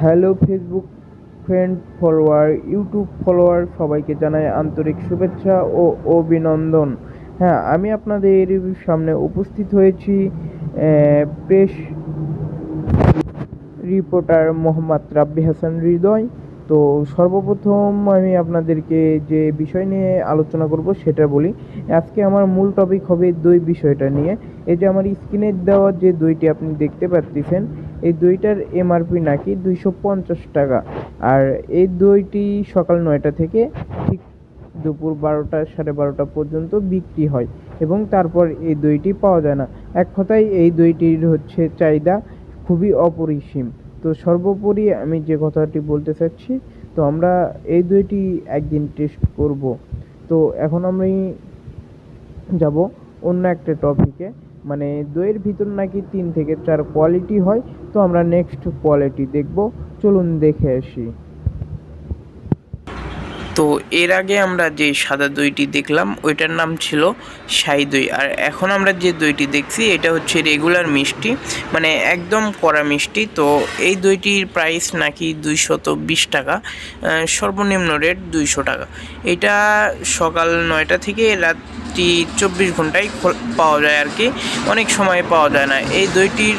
Hello Facebook friend follower, YouTube follower সবাইকে জানাই আন্তরিক শুভেচ্ছা ও অভিনন্দন। হ্যাঁ আমি আপনাদের সামনে উপস্থিত হয়েছি প্রেস রিপোর্টার মোহাম্মদ রাব্বি হাসান হৃদয়। তো সর্বপ্রথম আমি আপনাদেরকে যে বিষয় নিয়ে আলোচনা করব সেটা বলি। আজকে আমার মূল টপিক হবে দুই বিষয়টা নিয়ে। এই যে আমার স্ক্রিনে দেওয়া যে দুইটি আপনি দেখতে পাচ্ছেন এই দইটার এমআরপি নাকি দুইশো পঞ্চাশ টাকা। আর এই দইটি সকাল নয়টা থেকে ঠিক দুপুর বারোটা, সাড়ে বারোটা পর্যন্ত বিক্রি হয় এবং তারপর এই দইটি পাওয়া যায় না। এক কথায় এই দইটির হচ্ছে চাহিদা খুবই অপরিসীম। তো সর্বোপরি আমি যে কথাটি বলতে চাচ্ছি, তো আমরা এই দইটি একদিন টেস্ট করব। তো এখন আমি যাব অন্য একটা টপিকে মানে দইয়ের ভিতর নাকি তিন থেকে চার কোয়ালিটি হয়, তো আমরা নেক্সট কোয়ালিটি দেখব। চলুন দেখে আসি। তো এর আগে আমরা যে সাদা দইটি দেখলাম, ওইটার নাম ছিল সাই দই। আর এখন আমরা যে দইটি দেখছি, এটা হচ্ছে রেগুলার মিষ্টি মানে একদম কড়া মিষ্টি। তো এই দইটির প্রাইস নাকি দুইশত বিশ টাকা সর্বনিম্ন রেট দুইশো টাকা। এটা সকাল নয়টা থেকে রাত্রি চব্বিশ ঘন্টায় পাওয়া যায় আর কি। অনেক সময় পাওয়া যায় না। এই দইটির,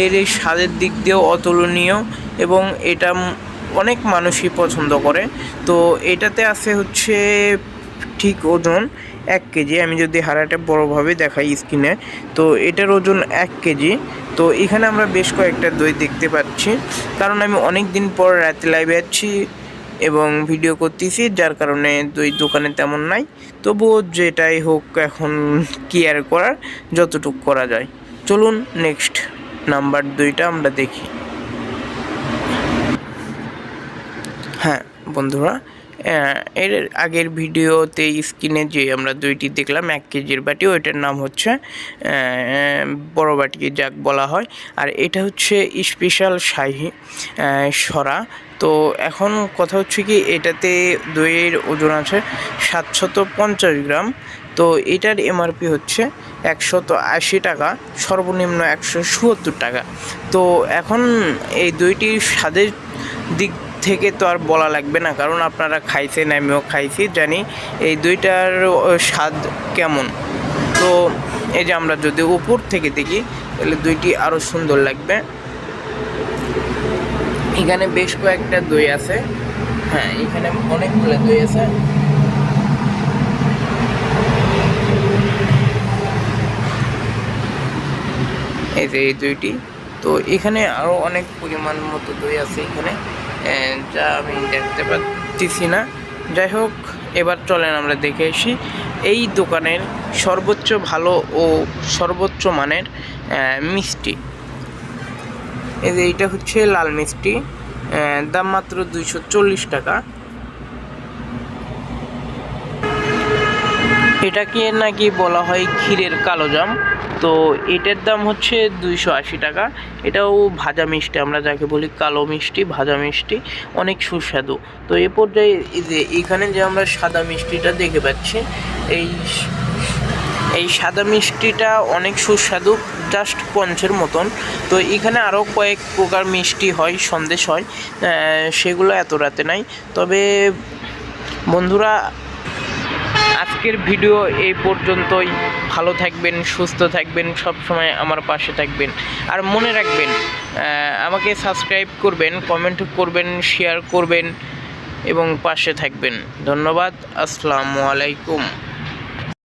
এর এই স্বাদের দিক দিয়েও অতুলনীয় এবং এটা অনেক মানুষই পছন্দ করে। তো এটাতে আছে হচ্ছে ঠিক ওজন এক কেজি। আমি যদি হারাটা বড়োভাবে দেখাই স্ক্রিনে, তো এটার ওজন এক কেজি। তো এখানে আমরা বেশ কয়েকটা দই দেখতে পাচ্ছি। কারণ আমি অনেক দিন পর রাতে লাইভে আছি। এবং ভিডিও করতেছি, যার কারণে দুই দোকানে তেমন নাই। তবুও যেটাই হোক এখন কেয়ার করার, যতটুক করা যায়। চলুন নেক্সট নাম্বার দুইটা আমরা দেখি। হ্যাঁ বন্ধুরা এর আগের ভিডিওতে স্ক্রিনে যে আমরা দুইটি দেখলাম, এক কেজির বাটি, ওইটার নাম হচ্ছে বড় বাটি যাক বলা হয়। আর এটা হচ্ছে স্পেশাল শাহি সরা। তো এখন কথা হচ্ছে কি, এটাতে দইয়ের ওজন আছে সাতশত পঞ্চাশ গ্রাম। তো এটার এমআরপি হচ্ছে একশত আশি টাকা, সর্বনিম্ন একশো সত্তর টাকা। তো এখন এই দুইটির স্বাদের দিক থেকে তো আর বলা লাগবে না, কারণ আপনারা খাইছেন, আমিও খাইছি, জানি। এই দুইটার স্বাদ কেমন? তো এই যে আমরা যদি উপর থেকে দেখি, তাহলে দুইটি আরও সুন্দর লাগবে। এখানে বেশ কয়েকটা দই আছে। হ্যাঁ এখানে অনেকগুলো দই আছে। এই যে এই দুইটি। তো এখানে আরও অনেক পরিমাণ মতো দই আছে এখানে। যা আমি দেখতে পাচ্ছি না। যাই হোক এবার চলেন আমরা দেখে আসি। এই দোকানের সর্বোচ্চ ভালো ও সর্বোচ্চ মানের মিষ্টি। এই যে এইটা হচ্ছে লাল মিষ্টি। দাম মাত্র দুইশো চল্লিশ টাকা। এটাকে নাকি বলা হয় ক্ষীরের কালো জাম? তো এটার দাম হচ্ছে দুইশো আশি টাকা। এটাও ভাজা মিষ্টি, আমরা যাকে বলি কালো মিষ্টি, ভাজা মিষ্টি, অনেক সুস্বাদু। তো এ পর্যায়ে যে এখানে যে আমরা সাদা মিষ্টিটা দেখে পাচ্ছি, এই এই সাদা মিষ্টিটা অনেক সুস্বাদু জাস্ট পঞ্চের মতন। তো এখানে আরও কয়েক প্রকার মিষ্টি হয়, সন্দেশ হয় সেগুলো এত রাতে নাই। তবে বন্ধুরা আজকের ভিডিও এই পর্যন্তই। ভালো থাকবেন, সুস্থ থাকবেন সব সময় আমার পাশে থাকবেন। আর মনে রাখবেন আমাকে সাবস্ক্রাইব করবেন কমেন্ট করবেন শেয়ার করবেন এবং পাশে থাকবেন। ধন্যবাদ, আসসালামু আলাইকুম।